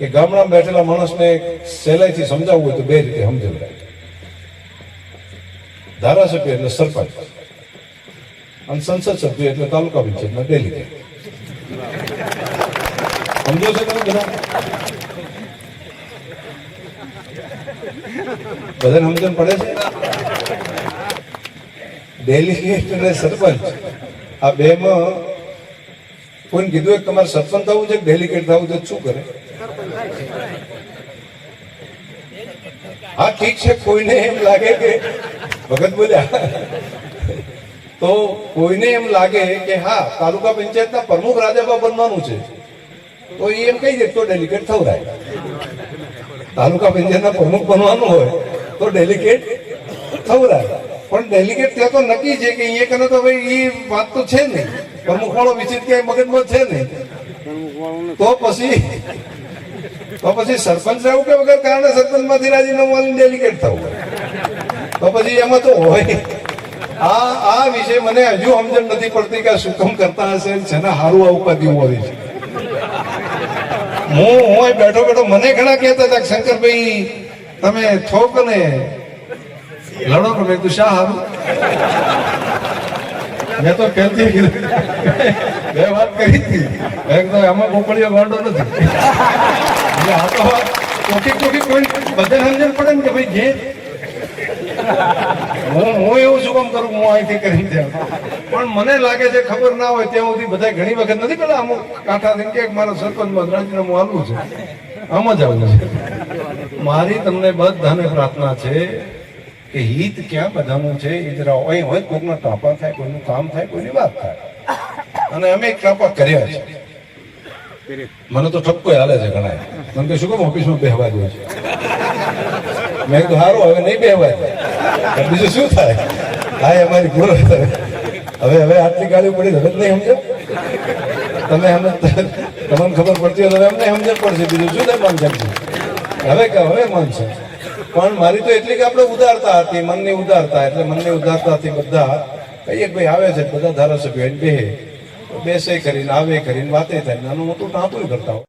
કે ગામડામાં બેઠેલા માણસને સહેલાઈથી સમજાવવું હોય તો બે રીતે સમજાવડાય ધારાસભ્ય એટલે સરપંચ અને સંસદ સભ્ય એટલે તાલુકા પંચાયતના ડેલીગેટ. સમજો છો તમે બધા? બધાને સમજણ પડે છે? ડેલીગેટ એટલે સરપંચ. આ બેમાં કોઈને કીધું કે તમારે સરપંચ થવું છે ડેલીગેટ થવું છે શું કરે? હા, ઠીક છે, કોઈને એમ લાગે કે, ભગત બોલ્યા. તો કોઈને એમ લાગે કે, હા, તાલુકા પંચાયતના પ્રમુખ રાજાબા બનવાનું છે. તો એ એમ કહી દે, તો ડેલિકેટ થવરાય તાલુકા પંચાયતના પ્રમુખ બનવાનું હોય, તો ડેલિકેટ થવરાય પણ ડેલિકેટ ત્યાં તો નક્કી છે કે અહીંયા કને તો ભાઈ એ વાત તો છે નહીં. પ્રમુખ વાળો વિચિત ક્યાંય મગજમાં છે નહીં. તો પછી તો પછી સરપંચ રહેવું કે વગર કારણે સરપંચમાંથી રાજીનામું આલીને ડેલિકેટ થવું તો પછી એમાં તો હોય. આ આ વિશે મને હજુ સમજણ નથી પડતી કે શું કામ કરતા હશે છે ને હારું આ ઉપાધિ હોય છે. હું હું બેઠો બેઠો મને ઘણા કહેતા હતા શંકરભાઈ, તમે થોક ને લડો કે મેં શા હારું? મેં તો પહેલથી કીધું વાત કરી હતી. મેં તો આમાં ગોકળીઓ ગાંડો નથી. એટલે આ તો ચોખ્ખી ચોખ્ખી કોઈ બધે સમજણ પડે ને કે ભાઈ જે હું હું એવું શું કામ કરું? હું અહીંથી કરી પણ મને લાગે છે ખબર ના હોય ત્યાં સુધી બધા ઘણી વખત નથી, પેલા અમુક કાંઠા થઈને કે મારા સરપંચમાં રાજીનામું આલવું છે. આમ જ આવું છે. મારી તમને બધાને પ્રાર્થના છે કે હિત ક્યાં બધાનું છે, એ જરા હોય હોય કોઈના ટાપા થાય, કોઈનું કામ થાય, કોઈની વાત થાય. અને અમે ટાપા કર્યા છે. મને તો ઠપકો હાલે છે ઘણા મને કે શું કહું, ઓફિસમાં બેહવા દે છે. મેં કીધું સારું હવે નહીં બેહવાય બીજું શું થાય? હા અમારી ભૂલ હવે હવે આટલી ગાડી પડી હવે જ નહીં સમજો તમે અમે તમને ખબર પડતી હોય તો એમને સમજણ પડશે. બીજું શું થાય માન શકશે હવે કે હવે માનશે પણ મારી તો એટલી કે આપણે ઉદારતા હતી, મનની ઉદારતા. એટલે મનની ઉદારતાથી બધા. કહીએ ભાઈ, આવે છે બધા ધારાસભ્યો, એને બેહે. બેસે કરીને આવે કરીને વાતે થાય નાનું મોટું ટાંપું કરતા હોય.